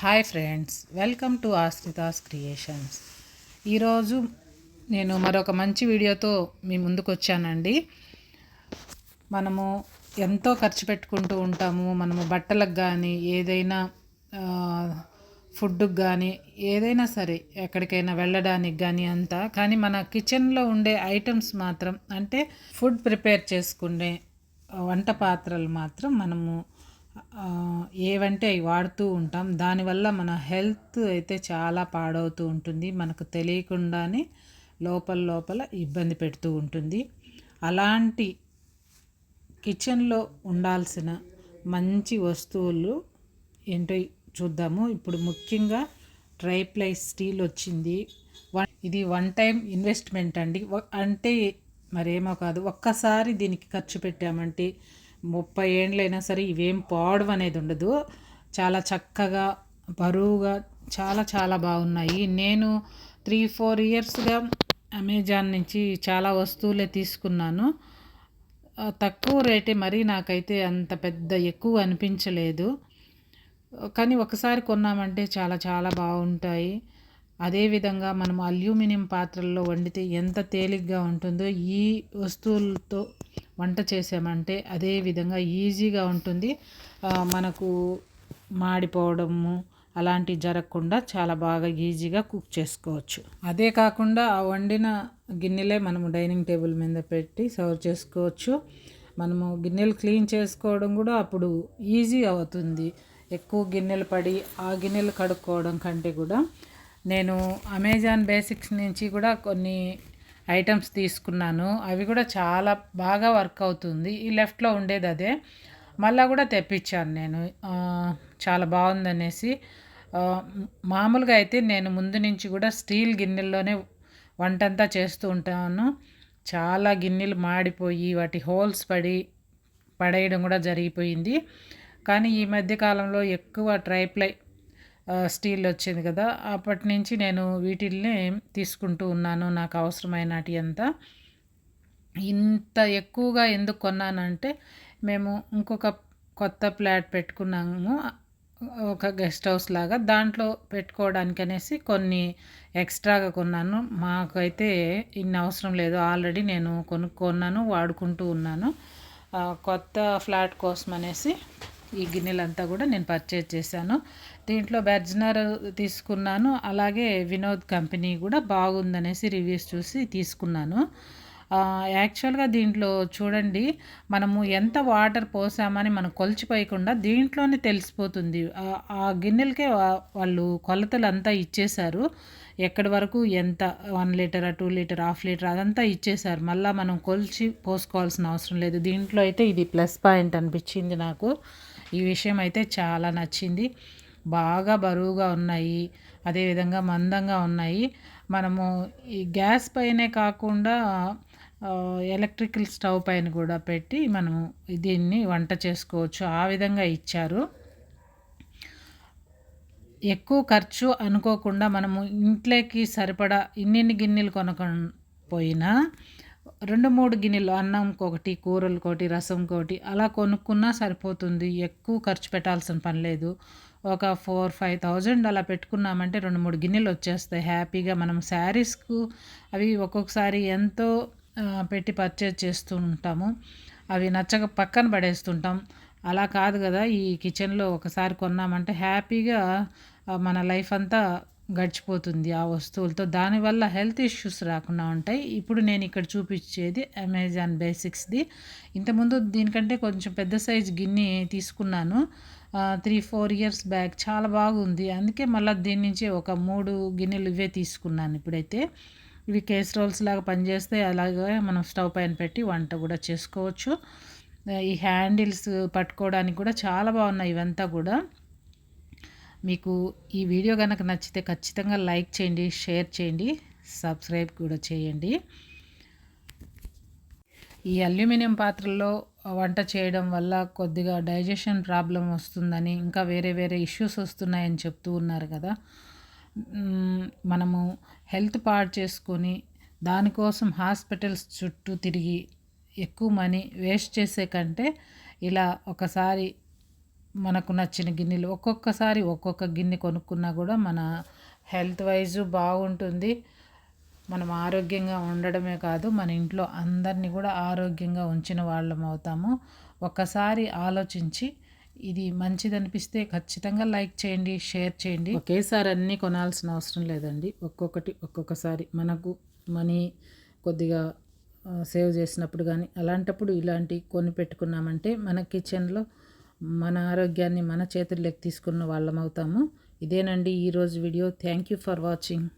Hi friends welcome to Ashrita's creations. ఈరోజు నేను మరొక మంచి వీడియోతో మీ ముందుకు వచ్చానండి మనము ఎంతో ఖర్చు పెట్టుకుంటూ ఉంటాము. మనము బట్టలకు కానీ ఏదైనా ఫుడ్కి కానీ ఏదైనా సరే ఎక్కడికైనా వెళ్ళడానికి కానీ అంతా. కానీ మన కిచెన్లో ఉండే ఐటమ్స్ మాత్రం అంటే ఫుడ్ ప్రిపేర్ చేసుకునే వంట పాత్రలు మాత్రం మనము ఏవంటే అవి వాడుతూ ఉంటాం. దానివల్ల మన హెల్త్ అయితే చాలా పాడవుతూ ఉంటుంది. మనకు తెలియకుండానే లోపల లోపల ఇబ్బంది పెడుతూ ఉంటుంది. అలాంటి కిచెన్లో ఉండాల్సిన మంచి వస్తువులు ఏంటో చూద్దాము. ఇప్పుడు ముఖ్యంగా ట్రైప్లై స్టీల్ వచ్చింది. ఇది వన్ టైం ఇన్వెస్ట్మెంట్ అండి. అంటే మరేమో కాదు ఒక్కసారి దీనికి ఖర్చు పెట్టామంటే ముప్పై ఏండ్లైనా సరే ఇవేం పాడవు అనేది ఉండదు. చాలా చక్కగా బరువుగా చాలా చాలా బాగున్నాయి. నేను త్రీ ఫోర్ ఇయర్స్గా అమెజాన్ నుంచి చాలా వస్తువులే తీసుకున్నాను. తక్కువ రేటే మరీ నాకైతే అంత పెద్ద ఎక్కువ అనిపించలేదు. కానీ ఒకసారి కొన్నామంటే చాలా చాలా బాగుంటాయి. అదేవిధంగా మనం అల్యూమినియం పాత్రల్లో వండితే ఎంత తేలిగ్గా ఉంటుందో ఈ వస్తువులతో వంట చేసామంటే అదే విధంగా ఈజీగా ఉంటుంది. మనకు మాడిపోవడము అలాంటివి జరగకుండా చాలా బాగా ఈజీగా కుక్ చేసుకోవచ్చు. అదే కాకుండా ఆ వండిన గిన్నెలే మనము డైనింగ్ టేబుల్ మీద పెట్టి సర్వ్ చేసుకోవచ్చు. మనము గిన్నెలు క్లీన్ చేసుకోవడం కూడా అప్పుడు ఈజీ అవుతుంది. ఎక్కువ గిన్నెలు పడి ఆ గిన్నెలు కడుక్కోవడం కంటే కూడా. నేను అమెజాన్ బేసిక్స్ నుంచి కూడా కొన్ని ఐటమ్స్ తీసుకున్నాను. అవి కూడా చాలా బాగా వర్క్ అవుతుంది. ఈ లెఫ్ట్లో ఉండేది అదే. మళ్ళీ కూడా తెప్పించాను నేను. చాలా బాగుందనేసి. మామూలుగా అయితే నేను ముందు నుంచి కూడా స్టీల్ గిన్నెల్లోనే వంటంతా చేస్తూ ఉంటాను. చాలా గిన్నెలు మాడిపోయి వాటి హోల్స్ పడి పడేయడం కూడా జరిగిపోయింది. కానీ ఈ మధ్య కాలంలో ఎక్కువ ట్రైప్లై స్టీల్ వచ్చింది కదా. అప్పటి నుంచి నేను వీటిల్ని తీసుకుంటూ ఉన్నాను నాకు అవసరమైనటి అంతా. ఇంత ఎక్కువగా ఎందుకు కొన్నానంటే మేము ఇంకొక కొత్త ఫ్లాట్ పెట్టుకున్నాము ఒక గెస్ట్ హౌస్ లాగా. దాంట్లో పెట్టుకోవడానికి అనేసి కొన్ని ఎక్స్ట్రాగా కొన్నాను. మాకైతే ఇన్ని అవసరం లేదు. ఆల్రెడీ నేను కొనుక్కున్నాను వాడుకుంటూ ఉన్నాను. కొత్త ఫ్లాట్ కోసం అనేసి ఈ గిన్నెలంతా కూడా నేను పర్చేజ్ చేశాను. దీంట్లో బెర్జనర్ తీసుకున్నాను. అలాగే వినోద్ కంపెనీ కూడా బాగుందనేసి రివ్యూస్ చూసి తీసుకున్నాను. యాక్చువల్గా దీంట్లో చూడండి మనము ఎంత వాటర్ పోసామని మనం కొలిచిపోయకుండా దీంట్లోనే తెలిసిపోతుంది. ఆ గిన్నెలకే వాళ్ళు కొలతలు అంతా ఇచ్చేశారు. ఎక్కడి వరకు ఎంత one litre two litre half litre అదంతా ఇచ్చేశారు. మళ్ళీ మనం కొలిచి పోసుకోవాల్సిన అవసరం లేదు. దీంట్లో అయితే ఇది ప్లస్ పాయింట్ అనిపించింది నాకు. ఈ విషయం అయితే చాలా నచ్చింది. బాగా బరువుగా ఉన్నాయి. అదేవిధంగా మందంగా ఉన్నాయి. మనము ఈ గ్యాస్ పైనే కాకుండా ఎలక్ట్రికల్ స్టవ్ పైన కూడా పెట్టి మనము దీన్ని వంట చేసుకోవచ్చు. ఆ విధంగా ఇచ్చారు. ఎక్కువ ఖర్చు అనుకోకుండా మనము ఇంట్లోకి సరిపడా ఇన్నిన్ని గిన్నెలు కొనకపోయినా రెండు మూడు గిన్నెలు అన్నంకొకటి కూరలు ఒకటి రసం ఒకటి అలా కొనుక్కున్నా సరిపోతుంది. ఎక్కువ ఖర్చు పెట్టాల్సిన పని లేదు. ఒక ఫోర్ ఫైవ్ థౌజండ్ అలా పెట్టుకున్నామంటే రెండు మూడు గిన్నెలు వచ్చేస్తాయి. హ్యాపీగా మనం శారీస్కు అవి ఒక్కొక్కసారి ఎంతో పెట్టి పర్చేజ్ చేస్తూ ఉంటాము. అవి నచ్చక పక్కన పడేస్తుంటాం. అలా కాదు కదా ఈ కిచెన్లో ఒకసారి కొన్నామంటే హ్యాపీగా మన లైఫ్ అంతా గడిచిపోతుంది ఆ వస్తువులతో. దానివల్ల హెల్త్ ఇష్యూస్ రాకుండా ఉంటాయి. ఇప్పుడు నేను ఇక్కడ చూపించేది అమెజాన్ బేసిక్స్ది. ఇంతకుముందు దీనికంటే కొంచెం పెద్ద సైజ్ గిన్నె తీసుకున్నాను. త్రీ ఫోర్ ఇయర్స్ బ్యాక్ చాలా బాగుంది. అందుకే మళ్ళీ దీని నుంచి ఒక మూడు గిన్నెలు ఇవే తీసుకున్నాను ఇప్పుడైతే. ఇవి కేస్ రోల్స్ లాగా పనిచేస్తే అలాగే మనం స్టవ్ పైన పెట్టి వంట కూడా చేసుకోవచ్చు. ఈ హ్యాండిల్స్ పట్టుకోవడానికి కూడా చాలా బాగున్నాయి ఇవంతా కూడా. మీకు ఈ వీడియో కనుక నచ్చితే ఖచ్చితంగా లైక్ చేయండి షేర్ చేయండి సబ్స్క్రైబ్ కూడా చేయండి. ఈ అల్యూమినియం పాత్రల్లో వంట చేయడం వల్ల కొద్దిగా డైజెషన్ ప్రాబ్లం వస్తుందని ఇంకా వేరే వేరే ఇష్యూస్ వస్తున్నాయని చెప్తూ ఉన్నారు కదా. మనము హెల్త్ పాడు చేసుకొని దానికోసం హాస్పిటల్స్ చుట్టూ తిరిగి ఎక్కువ మనీ వేస్ట్ చేసే కంటే ఇలా ఒకసారి మనకు నచ్చిన గిన్నెలు. ఒక్కొక్కసారి ఒక్కొక్క గిన్నె కొనుక్కున్నా కూడా మన హెల్త్ వైజ్ బాగుంటుంది. మనం ఆరోగ్యంగా ఉండడమే కాదు మన ఇంట్లో అందరినీ కూడా ఆరోగ్యంగా ఉంచిన వాళ్ళం అవుతాము. ఒక్కసారి ఆలోచించి ఇది మంచిదనిపిస్తే ఖచ్చితంగా లైక్ చేయండి షేర్ చేయండి. ఒకేసారి అన్నీ కొనాల్సిన అవసరం లేదండి. ఒక్కొక్కటి ఒక్కొక్కసారి మనకు మనీ కొద్దిగా సేవ్ చేసినప్పుడు కానీ అలాంటప్పుడు ఇలాంటి కొని పెట్టుకున్నామంటే మన కిచెన్లో మన ఆరోగ్యాన్ని మన చేతుల్లోకి తీసుకున్న వాళ్ళం అవుతాము ఇదేనండి ఈరోజు video. Thank you for watching